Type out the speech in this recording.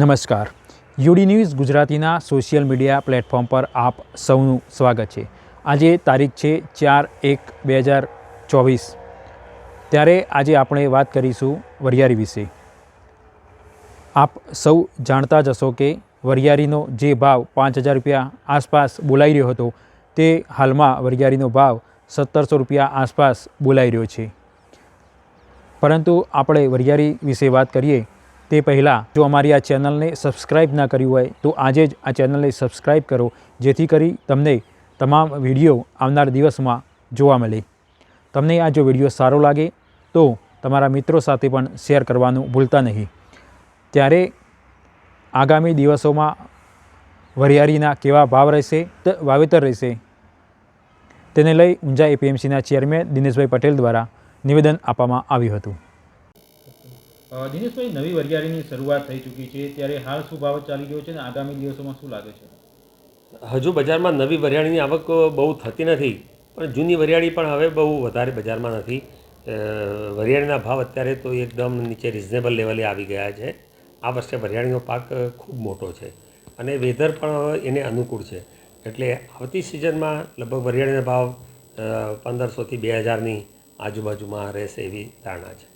નમસ્કાર. UD news ગુજરાતીના social media platform પર આપ સૌનું સ્વાગત છે. આજે તારીખ છે ચાર એક બે હજાર ચોવીસ. ત્યારે આજે આપણે વાત કરીશું વરિયારી વિશે. આપ સૌ જાણતા જ હશો કે વરિયારીનો જે ભાવ પાંચ હજાર રૂપિયા આસપાસ બોલાઈ રહ્યો હતો, તે હાલમાં વરિયારીનો ભાવ સત્તરસો રૂપિયા આસપાસ બોલાઈ રહ્યો છે. પરંતુ આપણે વરિયારી વિશે વાત કરીએ તે પહેલાં જો અમારી આ ચેનલને સબસ્ક્રાઈબ ના કર્યું હોય, તો આજે જ આ ચેનલને સબસ્ક્રાઈબ કરો, જેથી કરી તમને તમામ વીડિયો આવનાર દિવસમાં જોવા મળે. તમને આ જો વીડિયો સારો લાગે, તો તમારા મિત્રો સાથે પણ શેર કરવાનું ભૂલતા નહીં. ત્યારે આગામી દિવસોમાં વરિયાળીના કેવા ભાવ રહેશે વાવેતર રહેશે, તેને લઈ ઊંઝા એપીએમસીના ચેરમેન દિનેશભાઈ પટેલ દ્વારા નિવેદન આપવામાં આવ્યું હતું. દિનેશભાઈ, નવી વરિયાળીની શરૂઆત થઈ ચૂકી છે. ત્યારે હાલ શું ભાવ ચાલી રહ્યો છે અને આગામી દિવસોમાં શું લાગે છે? હજુ બજારમાં નવી વરિયાળીની આવક બહુ થતી નથી. પણ જૂની વરિયાળી પણ હવે બહુ વધારે બજારમાં નથી. વરિયાળીના ભાવ અત્યારે તો એકદમ નીચે રિઝનેબલ લેવલે આવી ગયા છે. આ વર્ષે વરિયાળીનો પાક ખૂબ મોટો છે અને વેધર પણ એને અનુકૂળ છે. એટલે આવતી સિઝનમાં લગભગ વરિયાળીના ભાવ પંદરસોથી બે હજારની આજુબાજુમાં રહેશે એવી ધારણા છે.